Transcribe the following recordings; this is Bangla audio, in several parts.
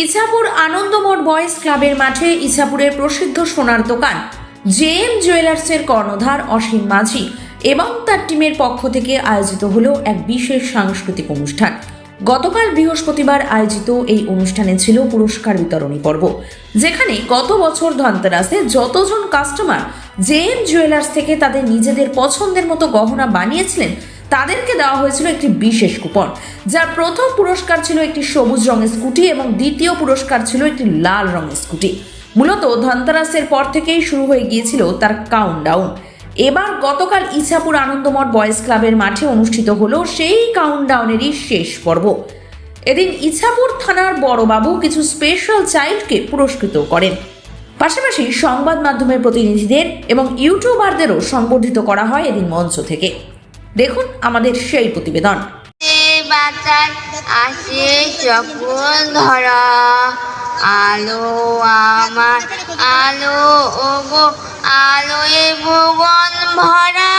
ইছাপুর আনন্দমঠ বয়েজ ক্লাবের মাঠে ইছাপুরের প্রসিদ্ধ সোনার দোকান জে এম জুয়েলার্সের কর্ণধার অসীম মাঝি এবং তার টিমের পক্ষ থেকে আয়োজিত হলো এক বিশেষ সাংস্কৃতিক অনুষ্ঠান। গতকাল বৃহস্পতিবার আয়োজিত এই অনুষ্ঠানে ছিল পুরস্কার বিতরণী পর্ব, যেখানে গত বছর ধনতেরাসে যতজন কাস্টমার জে এম জুয়েলার্স থেকে তাদের নিজেদের পছন্দের মতো গহনা বানিয়েছিলেন তাদেরকে দেওয়া হয়েছিল একটি বিশেষ কুপন, যার প্রথম পুরস্কার ছিল একটি সবুজ রঙের স্কুটি এবং দ্বিতীয় পুরস্কার ছিল একটি লাল রঙের স্কুটি। মূলত ধনতেরাসের পর থেকেই শুরু হয়ে গিয়েছিল তার কাউন্টডাউন এবার গতকাল ইছাপুর আনন্দমঠ বয়েজ ক্লাবের মাঠে অনুষ্ঠিত হলো সেই কাউন্টডাউনেরই শেষ পর্ব। এদিন ইছাপুর থানার বড়বাবু কিছু স্পেশাল চাইল্ডকে পুরস্কৃত করেন। পাশাপাশি সংবাদ মাধ্যমের প্রতিনিধিদের এবং ইউটিউবারদেরও সংবর্ধিত করা হয় এদিন মঞ্চ থেকে। দেখুন আমাদের সেই প্রতিবেদন। বাঁচার আসে সকল ধরা, আলো আমার, আলো, ওগো, আলোয় ভুবন ভরা।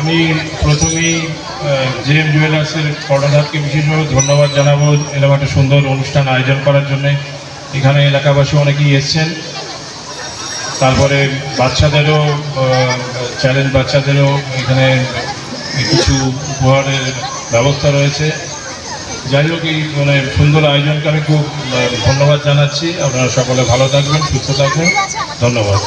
আমি প্রথমেই জে এম জুয়েলার্সের কর্ণধারকে বিশেষভাবে ধন্যবাদ জানাব এরকম একটা সুন্দর অনুষ্ঠান আয়োজন করার জন্য। এখানে এলাকাবাসী অনেকেই এসছেন। তারপরে বাচ্চাদেরও চ্যালেঞ্জ বাচ্চাদেরও এখানে কিছু উপহারের ব্যবস্থা রয়েছে। যাই হোক, এই মানে সুন্দর আয়োজনকে আমি খুব ধন্যবাদ জানাচ্ছি। আপনারা সকলে ভালো থাকবেন, সুস্থ থাকবেন। ধন্যবাদ।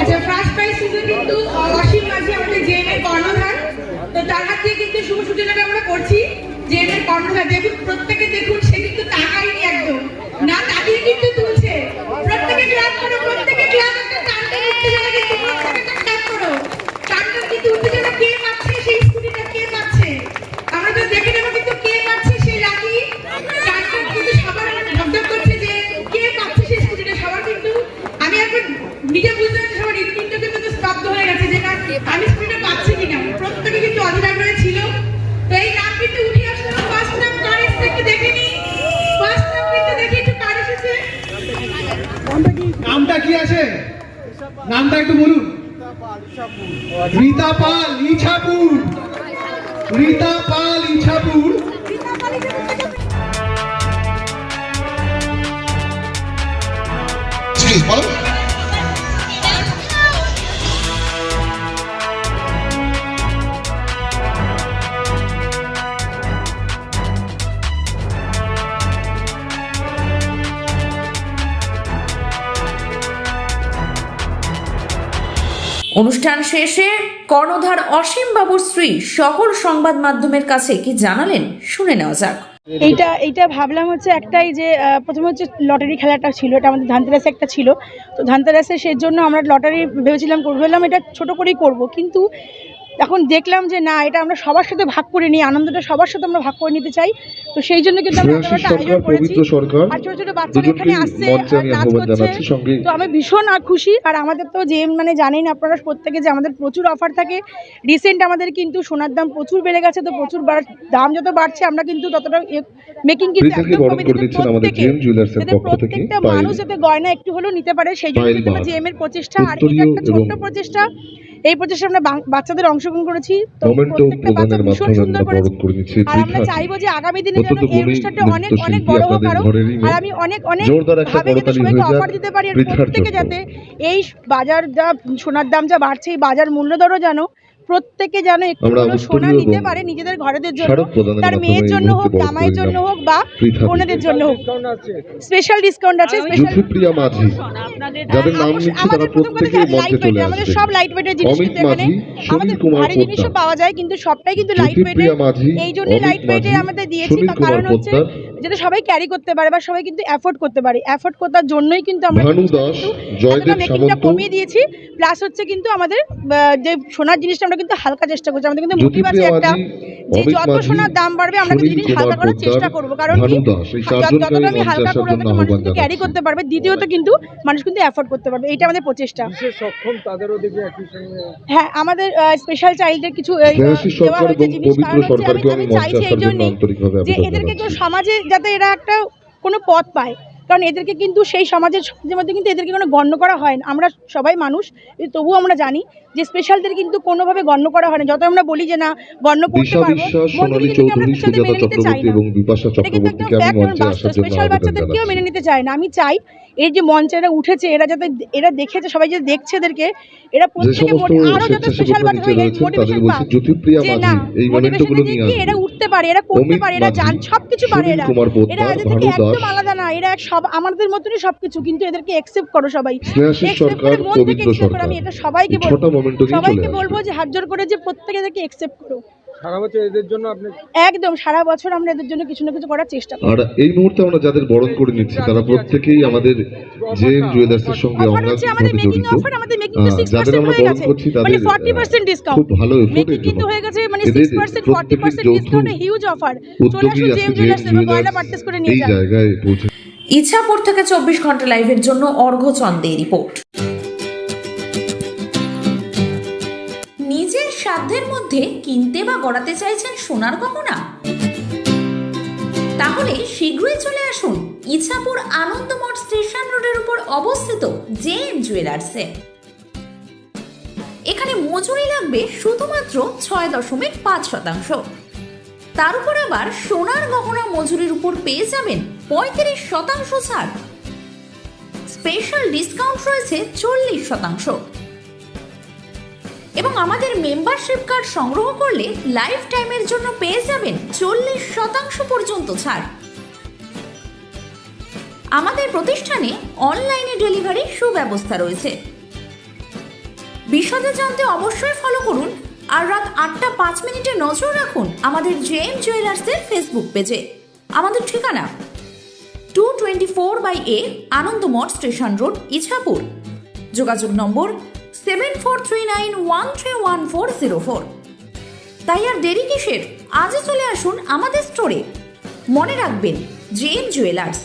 আচ্ছা ফার্স্ট প্রাইজ কিন্তু কিন্তু অসীম মাঝি আমাদের জেএম এর কর্ণধার। তো তার হাত দিয়ে কিন্তু শুভ সূচনাটা আমরা করছি জেএম এর কর্ণধার। দেখুন, প্রত্যেকে দেখুন, সে কিন্তু তাকায়নি একদম। না তাকিয়ে কিন্তু নামটা একটু বলুন। রীতা পাল ইছাপুর। রীতা পাল ইছাপুর। অনুষ্ঠান শেষে কর্ণধার অসীম বাবুর স্ত্রী সকল সংবাদ মাধ্যমের কাছে কি জানালেন, শুনে নেওয়া যাক। এইটা এইটা ভাবলাম হচ্ছে একটাই যে প্রথমে হচ্ছে লটারি খেলাটা ছিল, এটা আমাদের ধানতেরাসে একটা ছিল। তো ধানতেরাসে সেই জন্য আমরা লটারি ভেবেছিলাম, করব এটা ছোট করেই করব। কিন্তু এখন দেখলাম যে না এটা আমরা সবার সাথে ভাগ করে নিই আনন্দটা সবার সাথে আমরা ভাগ করে নিতে চাই। তো সেই জন্য কিন্তু আমরা আয়োজন করেছি। পবিত্র সরকার আর ছোট ছোট বাচ্চারা এখানে আসছে নাচ করছে। তো আমি ভীষণ আর খুশি। আর আমাদের তো যে মানে জানেন আপনারা প্রত্যেকে যে আমাদের প্রচুর অফার থাকে। রিসেন্ট আমাদের কিন্তু সোনার দাম প্রচুর বেড়ে গেছে তো প্রচুর দাম যত বাড়ছে আমরা কিন্তু ততটা মেকিং কিন্তু একদম কমে করে দিচ্ছি দিচ্ছেন আমাদের প্রত্যেকে। জেম জুয়েলার্সের যাতে পক্ষ থেকে প্রত্যেকটা মানুষ যাতে গয়না একটু হলেও নিতে পারে সেই জন্য কিন্তু। জেএম এর প্রচেষ্টা আর এটা একটা ছোট্ট প্রচেষ্টা। এই প্রচেষ্টা আমরা বাচ্চাদের অংশগ্রহণ করেছি। তো প্রত্যেকটা বাচ্চা ভীষণ সুন্দর আমরা করেছে। আর আমরা চাইব যে আগামী দিনে যেন এই অনুষ্ঠানটা অনেক অনেক বড় হোক আরও আর আমি অনেক অনেক ভাবে যাতে সবাইকে অফার দিতে পারি আর প্রত্যেকে যাতে এই বাজার যা সোনার দাম যা বাড়ছে এই বাজার মূল্যদরও যেন প্রত্যেকে যেন একটু সোনা নিতে পারে নিজেদের ঘরেদের জন্য তার মেয়ের জন্য হোক জামাইয়ের জন্য হোক বা বোনেদের জন্য হোক। স্পেশাল ডিসকাউন্ট আছে স্পেশাল যাদের নাম নিচ্ছি তারা প্রত্যেকেই মঞ্চে চলে আমাদের আসবে। সব লাইট ওয়েটের জিনিস অমিত কিন্তু এখানে মাঝি আমাদের কুমার ভারী জিনিসও পোদ্দার পাওয়া যায় কিন্তু সবটাই কিন্তু লাইট ওয়েটের মাঝি এই লাইট ওয়েটে আমাদের দিয়েছি কারণ হচ্ছে যাতে সবাই ক্যারি করতে পারে বা সবাই কিন্তু অ্যাফোর্ড করতে পারে। অ্যাফোর্ড করার জন্যই কিন্তু আমরা ভানু দাস জয়দেব সামন্ত। কমিয়ে দিয়েছি প্লাস হচ্ছে কিন্তু আমাদের যে সোনার জিনিসটা আমরা কিন্তু হালকা চেষ্টা করছি আমাদের কিন্তু মোটিভ আছে একটা যে যত সোনার দাম বাড়বে আমরা কিন্তু জিনিস হালকা করার চেষ্টা করব। কারণ কি? যতটা আমি হালকা আসার করে মানুষ কিন্তু ক্যারি করতে পারবে দ্বিতীয়ত কিন্তু মানুষ কিন্তু অ্যাফোর্ড করতে পারবে। এটা আমাদের প্রচেষ্টা। হ্যাঁ আমাদের স্পেশাল চাইল্ডের কিছু চাইছি এই আসার জন্যই যে এদেরকে কেউ সমাজে যাতে এরা একটা কোনো পথ পায়। কারণ এদেরকে কিন্তু সেই সমাজের সমাজের মধ্যে কিন্তু এদেরকে কোনো গণ্য করা হয় না। আমরা সবাই মানুষ তবুও আমরা জানি যে স্পেশালদের কিন্তু কোনোভাবে গণ্য করা হয় না। যত আমরা বলি যে না গণ্য করতে পারব স্পেশাল বাচ্চাদেরকেও মেনে নিতে চায় না। আমি চাই এই যে মঞ্চে এরা উঠেছে এরা যাতে এরা দেখেছে সবাই যে দেখছে এদেরকে এরা প্রত্যেকে আরও যাতে স্পেশাল মোটিভেশন বলছি পাক। যে না মোটিভেশন মোমেন্টগুলো নিয়ে এরা উঠতে পারে এরা করতে পারে এরা জান সবকিছু পারে এরা। এরা থেকে একদম আলাদা না এরা সব আমাদের মতনই সবকিছু কিন্তু এদেরকে অ্যাকসেপ্ট করো সবাই। সরকার থেকে পবিত্র সরকার আমি এটা সবাইকে বলব। সবাইকে বলব যে হাত জোর করে যে প্রত্যেকে এদেরকে অ্যাকসেপ্ট করো। সারা বছর এদের জন্য আপনি একদম সারা বছর আমরা এদের জন্য কিছু না কিছু করার চেষ্টা করি। আর এই মুহূর্তে আমরা যাদের বরণ করে নিচ্ছি তারা প্রত্যেকেই আমাদের জেএম জুয়েলার্সের সঙ্গে অঙ্গাঙ্গিভাবে জড়িত। যাদের পার্সেন্ট আমরা বরণ করছি মানে তাদের ডিসকাউন্ট খুব ভালো এফোর্টের কিন্তু জন্য হয়ে গেছে মানে এদের প্রত্যেকের যৌথ হিউজ অফার উদ্যোগী আসুন জেম জুয়েলার্স এই যান। জায়গায় পৌঁছে ইছাপুর থেকে চব্বিশ ঘণ্টা লাইভের জন্য অর্ঘচন্দের রিপোর্ট মধ্যে কিনতে বা গড়াতে চাইছেন সোনার গহনা? তাহলে শীঘ্রই চলে আসুন ইছাপুর আনন্দমঠ স্টেশন রোডের উপর অবস্থিত জে এম জুয়েলার্সে। এখানে মজুরি লাগবে শুধুমাত্র ছয় দশমিক পাঁচ শতাংশ। তার উপর আবার সোনার গহনা মজুরির উপর পেয়ে যাবেন পঁয়ত্রিশ শতাংশ ছাড়। স্পেশাল ডিসকাউন্ট রয়েছে চল্লিশ শতাংশ। এবং আমাদের মেম্বারশিপ কার্ড সংগ্রহ করলে লাইফ টাইমের জন্য পেয়ে যাবেন চল্লিশ শতাংশ পর্যন্ত ছাড়। আমাদের প্রতিষ্ঠানে অনলাইনে ডেলিভারির সুব্যবস্থা রয়েছে। বিশদে জানতে অবশ্যই ফলো করুন আর রাত আটটা পাঁচ মিনিটে নজর রাখুন আমাদের জেএম জুয়েলার্সের ফেসবুক পেজে আমাদের ঠিকানা two twenty four by A Anandamath station road, Ichhapur. যোগাযোগ number seven four three nine one three one four zero four তাই আর দেরি কিসের? আজই চলে আসুন আমাদের স্টোরে মনে রাখবেন জেম জুয়েলার্স